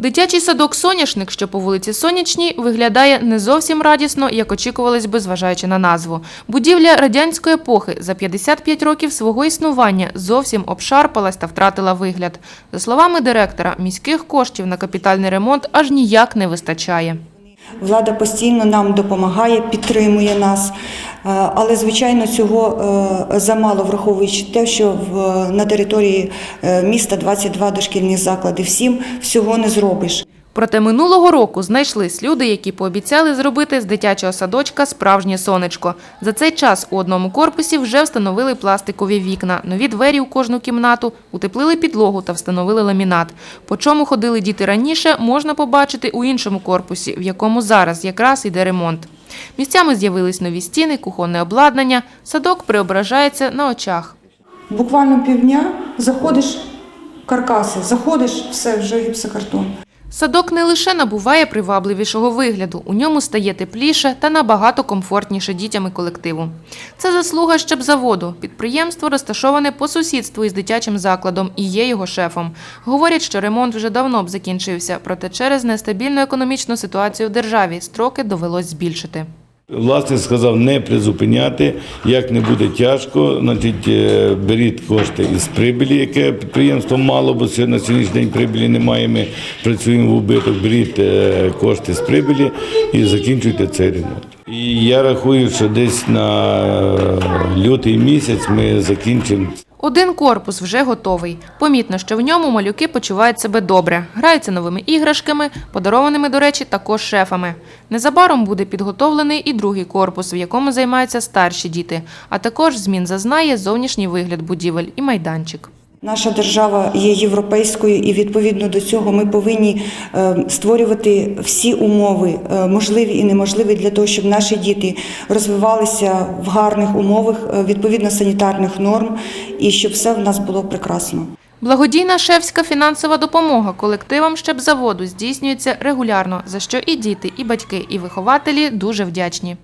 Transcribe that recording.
Дитячий садок Соняшник, що по вулиці Сонячній, виглядає не зовсім радісно, як очікувалось би, зважаючи на назву. Будівля радянської епохи за 55 років свого існування зовсім обшарпалась та втратила вигляд. За словами директора, міських коштів на капітальний ремонт аж ніяк не вистачає. Влада постійно нам допомагає, підтримує нас, але звичайно цього е, замало, враховуючи те, що на території е, міста 22 дошкільні заклади. Всім всього не зробиш. Проте минулого року знайшлись люди, які пообіцяли зробити з дитячого садочка справжнє сонечко. За цей час у одному корпусі вже встановили пластикові вікна, нові двері у кожну кімнату, утеплили підлогу та встановили ламінат. По чому ходили діти раніше, можна побачити у іншому корпусі, в якому зараз якраз іде ремонт. Місцями з'явились нові стіни, кухонне обладнання. Садок преображається на очах. Буквально півдня заходиш каркаси, заходиш, все вже гіпсокартон. Садок не лише набуває привабливішого вигляду, у ньому стає тепліше та набагато комфортніше дітям і колективу. Це заслуга щебзаводу. Підприємство розташоване по сусідству із дитячим закладом і є його шефом. Говорять, що ремонт вже давно б закінчився, проте через нестабільну економічну ситуацію в державі строки довелось збільшити. Власник сказав не призупиняти, як не буде тяжко, значить е, беріть кошти із прибилі, яке підприємство мало, бо на сьогоднішній день прибилі немає. Ми працюємо в убиток, беріть е, кошти з прибилі і закінчуйте цей ремонт. І я рахую, що десь на е, лютий місяць ми закінчимо Один корпус вже готовий. Помітно, що в ньому малюки почувають себе добре, граються новими іграшками, подарованими, до речі, також шефами. Незабаром буде підготовлений і другий корпус, в якому займаються старші діти, а також змін зазнає зовнішній вигляд будівель і майданчик. Наша держава є європейською, і відповідно до цього ми повинні е, створювати всі умови, е, можливі і неможливі, для того, щоб наші діти розвивалися в гарних умовах е, відповідно санітарних норм, і щоб все в нас було прекрасно. Благодійна шефська фінансова допомога колективам щебзаводу здійснюється регулярно, за що і діти, і батьки, і вихователі дуже вдячні.